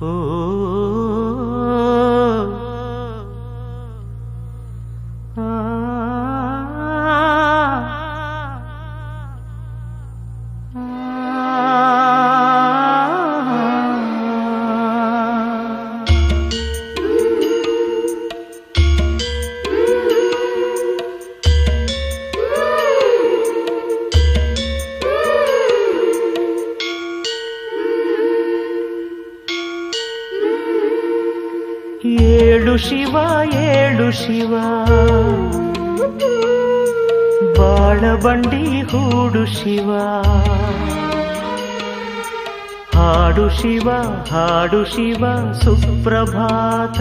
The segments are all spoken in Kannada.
Oh. ಏಳು ಶಿವ ಏಳು ಶಿವ. ಬಾಳಬಂಡಿ ಹೂಡು ಶಿವ. ಹಾಡು ಶಿವ ಹಾಡು ಶಿವ, ಸುಪ್ರಭಾತ.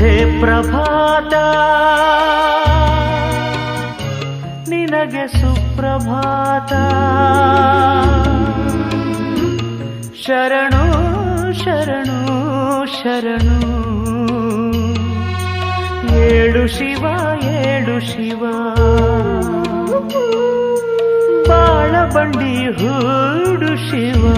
ಹೇ ಪ್ರಭಾತ, ನಿನಗೆ ಸುಪ್ರಭಾತ. ಶರಣು ಶರಣು ಶರಣು. ಏಳು ಶಿವ ಏಳು ಶಿವ. ಬಾಳ ಬಂಡಿ ಹೂಡು ಶಿವ.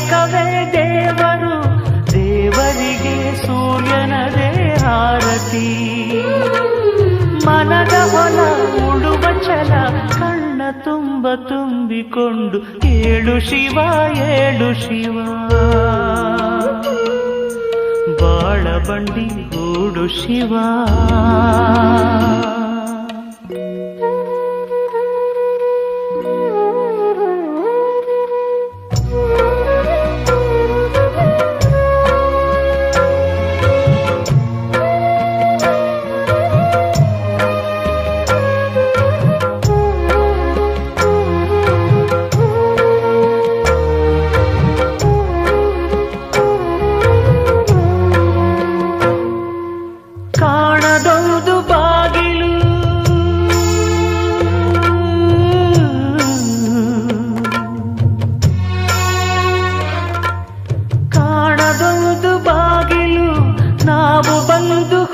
ಕಾಯಕವೇ ದೇವರು, ದೇವರಿಗೆ ಸೂರ್ಯನದೇ ಹಾರತಿ ಮನದ ಹೊಲ ಉಳುವ ಛಲ, ಕಣ್ಣ ತುಂಬ ತುಂಬಿಕೊಂಡು ಏಳು ಶಿವ ಏಳು ಶಿವ. ಬಾಳ ಬಂಡಿ ಓಡು ಶಿವ.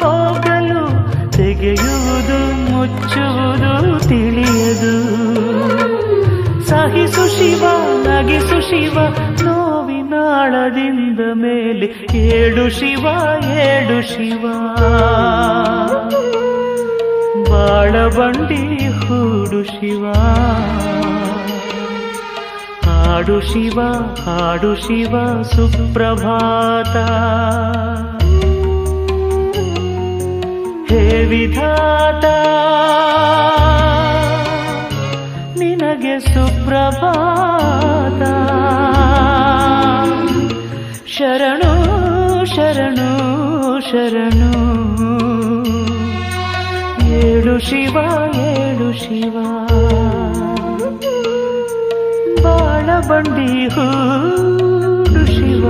ಹೋಗಲು ತೆಗೆಯುವುದು, ಮುಚ್ಚುವುದು ತಿಳಿಯದು. ಸಹಿಸು ಶಿವ, ನಗಿಸು ಶಿವ ನೋವಿನಾಳದಿಂದ ಮೇಲೆ ಏಳು ಶಿವ ಏಳು ಶಿವ. ಬಾಳ ಬಂಡಿ ಹೂಡು ಶಿವ. ಹಾಡು ಶಿವ ಹಾಡು ಶಿವ, ಸುಪ್ರಭಾತ. ವಿಧಾತ. ನಿನಗೆ ಸುಪ್ರಭಾತ. ಶರಣು ಶರಣು ಶರಣು. ಏಳು ಶಿವ ಏಳು ಶಿವ. ಬಾಳ ಬಂಡಿ ಹೂಡು ಶಿವ.